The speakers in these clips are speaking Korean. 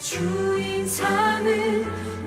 주인 삼은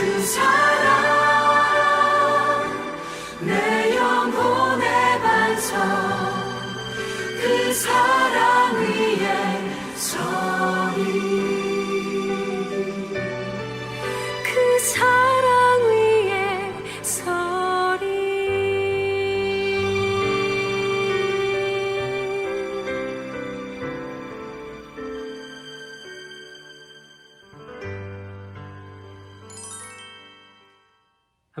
주 사랑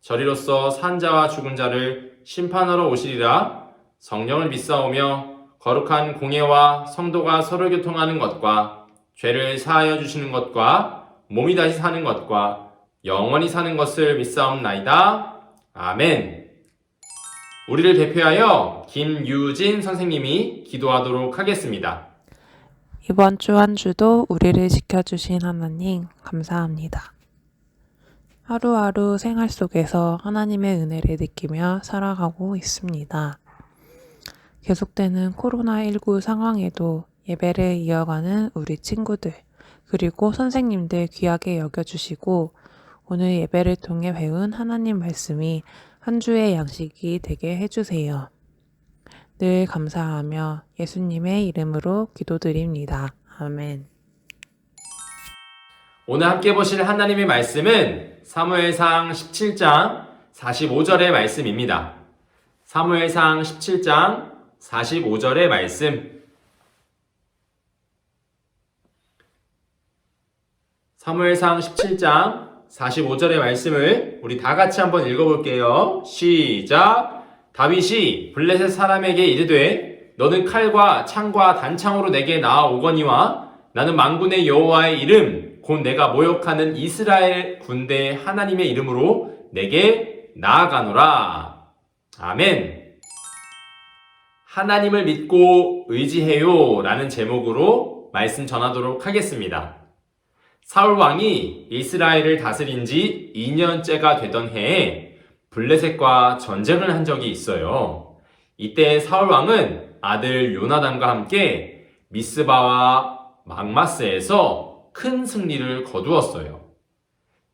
저리로서 산 자와 죽은 자를 심판하러 오시리라 성령을 믿사오며 거룩한 공예와 성도가 서로 교통하는 것과 죄를 사하여 주시는 것과 몸이 다시 사는 것과 영원히 사는 것을 믿사옵나이다. 아멘. 우리를 대표하여 김유진 선생님이 기도하도록 하겠습니다. 이번 주 한 주도 우리를 지켜주신 하나님, 감사합니다. 하루하루 생활 속에서 하나님의 은혜를 느끼며 살아가고 있습니다. 계속되는 코로나19 상황에도 예배를 이어가는 우리 친구들, 그리고 선생님들 귀하게 여겨주시고, 오늘 예배를 통해 배운 하나님 말씀이 한 주의 양식이 되게 해주세요. 늘 감사하며 예수님의 이름으로 기도드립니다. 아멘. 오늘 함께 보실 하나님의 말씀은 사무엘상 17장 45절의 말씀입니다. 사무엘상 17장 45절의 말씀. 사무엘상 17장 45절의 말씀을 우리 다 같이 한번 읽어볼게요. 시작. 다윗이 블레셋 사람에게 이르되 너는 칼과 창과 단창으로 내게 나아오거니와 나는 만군의 여호와의 이름 곧 내가 모욕하는 이스라엘 군대 하나님의 이름으로 내게 나아가노라. 아멘. 하나님을 믿고 의지해요 라는 제목으로 말씀 전하도록 하겠습니다. 사울 왕이 이스라엘을 다스린 지 2년째가 되던 해에 블레셋과 전쟁을 한 적이 있어요. 이때 사울 왕은 아들 요나단과 함께 미스바와 막마스에서 큰 승리를 거두었어요.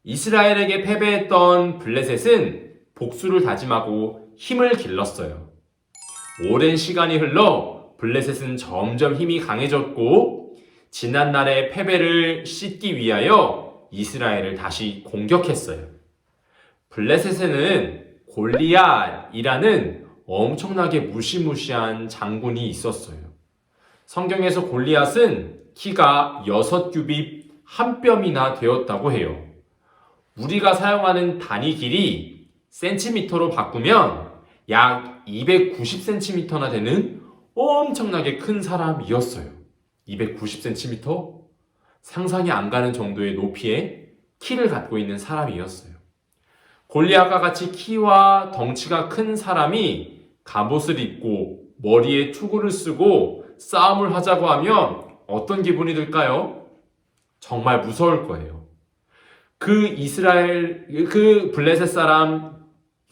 이스라엘에게 패배했던 블레셋은 복수를 다짐하고 힘을 길렀어요. 오랜 시간이 흘러 블레셋은 점점 힘이 강해졌고 지난날의 패배를 씻기 위하여 이스라엘을 다시 공격했어요. 블레셋에는 골리앗이라는 엄청나게 무시무시한 장군이 있었어요. 성경에서 골리앗은 키가 6규빗 한 뼘이나 되었다고 해요. 우리가 사용하는 단위 길이 센티미터로 바꾸면 약 290cm나 되는 엄청나게 큰 사람이었어요. 290cm? 상상이 안 가는 정도의 높이의 키를 갖고 있는 사람이었어요. 골리앗과 같이 키와 덩치가 큰 사람이 갑옷을 입고 머리에 투구를 쓰고 싸움을 하자고 하면 어떤 기분이 들까요? 정말 무서울 거예요. 그 이스라엘, 그 블레셋 사람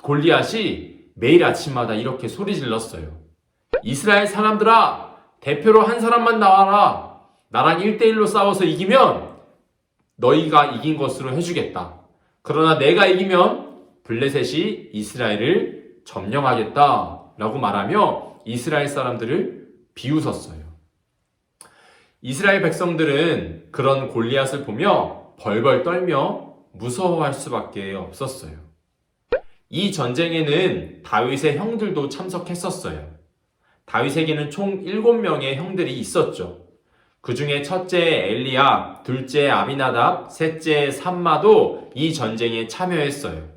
골리앗이 매일 아침마다 이렇게 소리 질렀어요. 이스라엘 사람들아, 대표로 한 사람만 나와라. 나랑 1대1로 싸워서 이기면 너희가 이긴 것으로 해주겠다. 그러나 내가 이기면 블레셋이 이스라엘을 점령하겠다. 라고 말하며 이스라엘 사람들을 비웃었어요. 이스라엘 백성들은 그런 골리앗을 보며 벌벌 떨며 무서워할 수밖에 없었어요. 이 전쟁에는 다윗의 형들도 참석했었어요. 다윗에게는 총 7명의 형들이 있었죠. 그 중에 첫째 엘리압, 둘째 아비나답, 셋째 삼마도 이 전쟁에 참여했어요.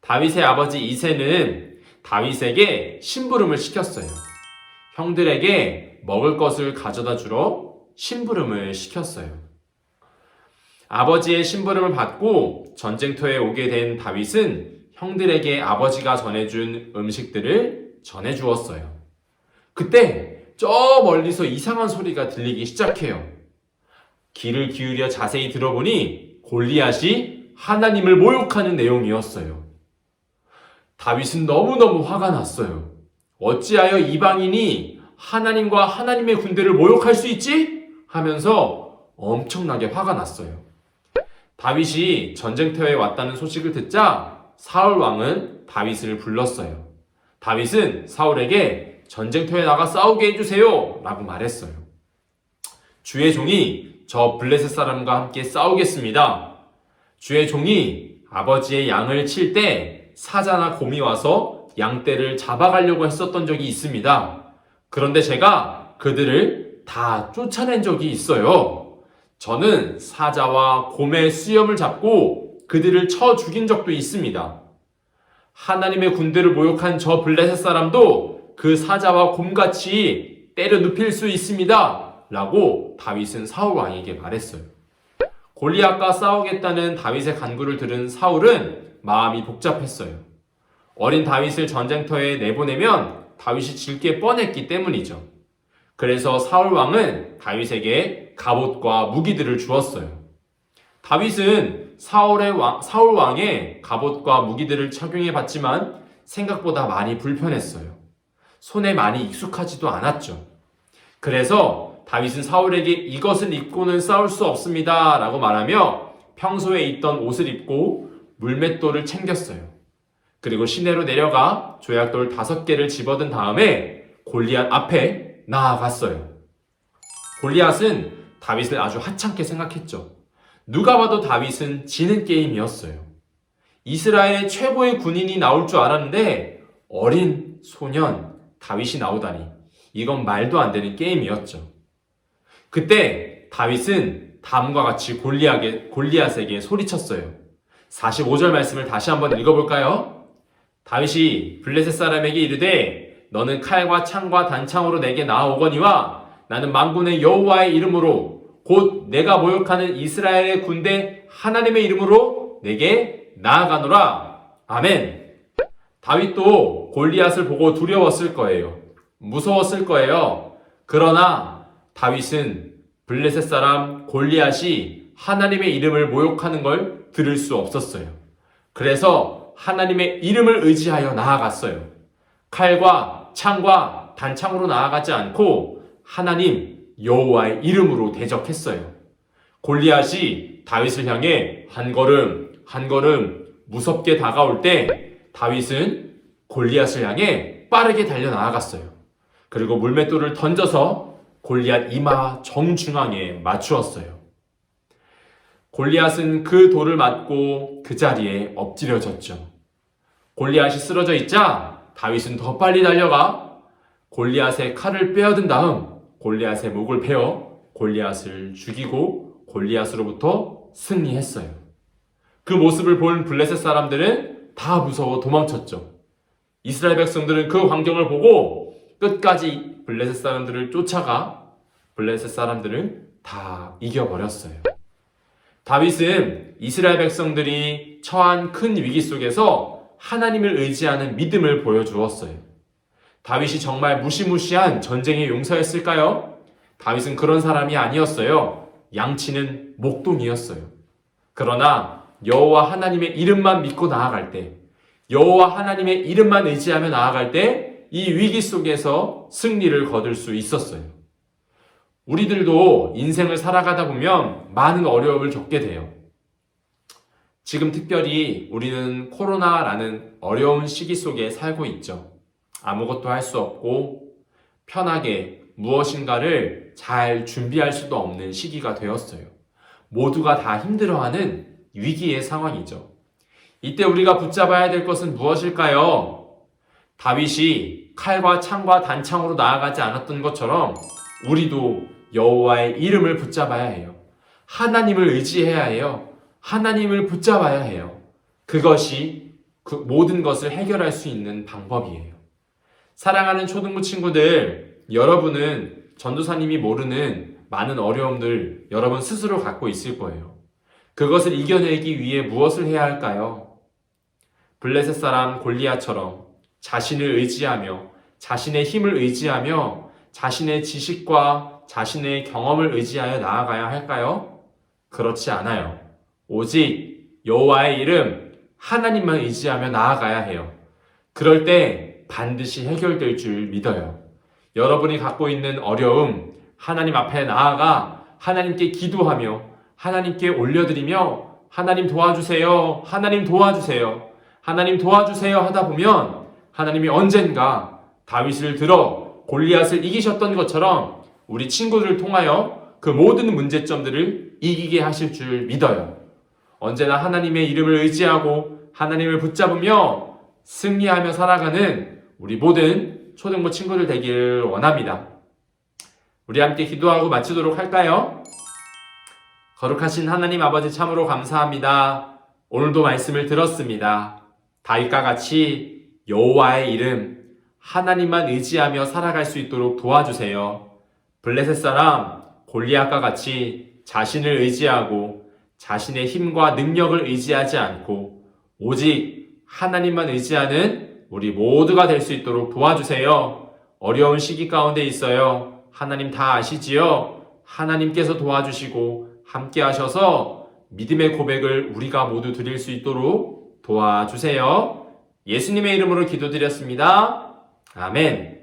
다윗의 아버지 이세는 다윗에게 심부름을 시켰어요. 형들에게 먹을 것을 가져다 주러 심부름을 시켰어요. 아버지의 심부름을 받고 전쟁터에 오게 된 다윗은 형들에게 아버지가 전해준 음식들을 전해주었어요. 그때 저 멀리서 이상한 소리가 들리기 시작해요. 귀를 기울여 자세히 들어보니 골리앗이 하나님을 모욕하는 내용이었어요. 다윗은 너무너무 화가 났어요. 어찌하여 이방인이 하나님과 하나님의 군대를 모욕할 수 있지? 하면서 엄청나게 화가 났어요. 다윗이 전쟁터에 왔다는 소식을 듣자 사울 왕은 다윗을 불렀어요. 다윗은 사울에게 전쟁터에 나가 싸우게 해주세요. 라고 말했어요. 주의 종이 저 블레셋 사람과 함께 싸우겠습니다. 주의 종이 아버지의 양을 칠 때 사자나 곰이 와서 양떼를 잡아가려고 했었던 적이 있습니다. 그런데 제가 그들을 다 쫓아낸 적이 있어요. 저는 사자와 곰의 수염을 잡고 그들을 쳐 죽인 적도 있습니다. 하나님의 군대를 모욕한 저 블레셋 사람도 그 사자와 곰같이 때려 눕힐 수 있습니다. 라고 다윗은 사울 왕에게 말했어요. 골리앗과 싸우겠다는 다윗의 간구를 들은 사울은 마음이 복잡했어요. 어린 다윗을 전쟁터에 내보내면 다윗이 질 게 뻔했기 때문이죠. 그래서 사울 왕은 다윗에게 갑옷과 무기들을 주었어요. 다윗은 사울의 왕, 사울 왕의 갑옷과 무기들을 착용해 봤지만 생각보다 많이 불편했어요. 손에 많이 익숙하지도 않았죠. 그래서 다윗은 사울에게 이것을 입고는 싸울 수 없습니다. 라고 말하며 평소에 있던 옷을 입고 물맷돌을 챙겼어요. 그리고 시내로 내려가 조약돌 다섯 개를 집어든 다음에 골리앗 앞에 나아갔어요. 골리앗은 다윗을 아주 하찮게 생각했죠. 누가 봐도 다윗은 지는 게임이었어요. 이스라엘 최고의 군인이 나올 줄 알았는데 어린 소년 다윗이 나오다니 이건 말도 안 되는 게임이었죠. 그때 다윗은 다음과 같이 골리앗에, 골리앗에게 소리쳤어요. 45절 말씀을 다시 한번 읽어볼까요? 다윗이 블레셋 사람에게 이르되 너는 칼과 창과 단창으로 내게 나아오거니와 나는 만군의 여호와의 이름으로 곧 내가 모욕하는 이스라엘의 군대 하나님의 이름으로 내게 나아가노라. 아멘. 다윗도 골리앗을 보고 두려웠을 거예요. 무서웠을 거예요. 그러나 다윗은 블레셋 사람 골리앗이 하나님의 이름을 모욕하는 걸 들을 수 없었어요. 그래서 하나님의 이름을 의지하여 나아갔어요. 칼과 창과 단창으로 나아가지 않고 하나님 여호와의 이름으로 대적했어요. 골리앗이 다윗을 향해 한 걸음 한 걸음 무섭게 다가올 때 다윗은 골리앗을 향해 빠르게 달려 나아갔어요. 그리고 물맷돌을 던져서 골리앗 이마 정중앙에 맞추었어요. 골리앗은 그 돌을 맞고 그 자리에 엎드려졌죠. 골리앗이 쓰러져 있자 다윗은 더 빨리 달려가 골리앗의 칼을 빼앗은 다음 골리앗의 목을 베어 골리앗을 죽이고 골리앗으로부터 승리했어요. 그 모습을 본 블레셋 사람들은 다 무서워 도망쳤죠. 이스라엘 백성들은 그 광경을 보고 끝까지 블레셋 사람들을 쫓아가 블레셋 사람들을 다 이겨버렸어요. 다윗은 이스라엘 백성들이 처한 큰 위기 속에서 하나님을 의지하는 믿음을 보여주었어요. 다윗이 정말 무시무시한 전쟁의 용사였을까요? 다윗은 그런 사람이 아니었어요. 양치는 목동이었어요. 그러나 여호와 하나님의 이름만 믿고 나아갈 때, 여호와 하나님의 이름만 의지하며 나아갈 때 이 위기 속에서 승리를 거둘 수 있었어요. 우리들도 인생을 살아가다 보면 많은 어려움을 겪게 돼요. 지금 특별히 우리는 코로나라는 어려운 시기 속에 살고 있죠. 아무것도 할 수 없고 편하게 무엇인가를 잘 준비할 수도 없는 시기가 되었어요. 모두가 다 힘들어하는 위기의 상황이죠. 이때 우리가 붙잡아야 될 것은 무엇일까요? 다윗이 칼과 창과 단창으로 나아가지 않았던 것처럼 우리도 여호와의 이름을 붙잡아야 해요. 하나님을 의지해야 해요. 하나님을 붙잡아야 해요. 그것이 그 모든 것을 해결할 수 있는 방법이에요. 사랑하는 초등부 친구들, 여러분은 전도사님이 모르는 많은 어려움들 여러분 스스로 갖고 있을 거예요. 그것을 이겨내기 위해 무엇을 해야 할까요? 블레셋 사람 골리아처럼 자신을 의지하며 자신의 힘을 의지하며 자신의 지식과 자신의 경험을 의지하여 나아가야 할까요? 그렇지 않아요. 오직 여호와의 이름 하나님만 의지하며 나아가야 해요. 그럴 때 반드시 해결될 줄 믿어요. 여러분이 갖고 있는 어려움 하나님 앞에 나아가 하나님께 기도하며 하나님께 올려드리며 하나님 도와주세요. 하나님 도와주세요. 하나님 도와주세요 하다 보면 하나님이 언젠가 다윗을 들어 골리앗을 이기셨던 것처럼 우리 친구들을 통하여 그 모든 문제점들을 이기게 하실 줄 믿어요. 언제나 하나님의 이름을 의지하고 하나님을 붙잡으며 승리하며 살아가는 우리 모든 초등부 친구들 되길 원합니다. 우리 함께 기도하고 마치도록 할까요? 거룩하신 하나님 아버지 참으로 감사합니다. 오늘도 말씀을 들었습니다. 다윗과 같이 여호와의 이름 하나님만 의지하며 살아갈 수 있도록 도와주세요. 블레셋 사람 골리앗과 같이 자신을 의지하고 자신의 힘과 능력을 의지하지 않고 오직 하나님만 의지하는 우리 모두가 될 수 있도록 도와주세요. 어려운 시기 가운데 있어요. 하나님 다 아시지요? 하나님께서 도와주시고 함께 하셔서 믿음의 고백을 우리가 모두 드릴 수 있도록 도와주세요. 예수님의 이름으로 기도드렸습니다. 아멘.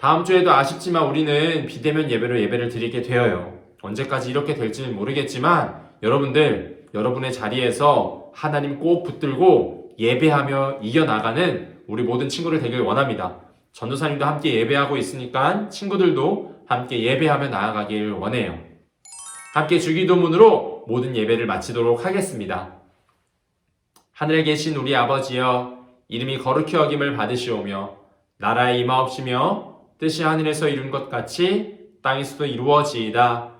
다음 주에도 아쉽지만 우리는 비대면 예배로 예배를 드리게 되어요. 언제까지 이렇게 될지는 모르겠지만 여러분들 여러분의 자리에서 하나님 꼭 붙들고 예배하며 이겨나가는 우리 모든 친구를 되길 원합니다. 전도사님도 함께 예배하고 있으니까 친구들도 함께 예배하며 나아가길 원해요. 함께 주기도문으로 모든 예배를 마치도록 하겠습니다. 하늘에 계신 우리 아버지여 이름이 거룩히 여김을 받으시오며 나라의 임하옵시며 뜻이 하늘에서 이룬 것 같이 땅에서도 이루어지이다.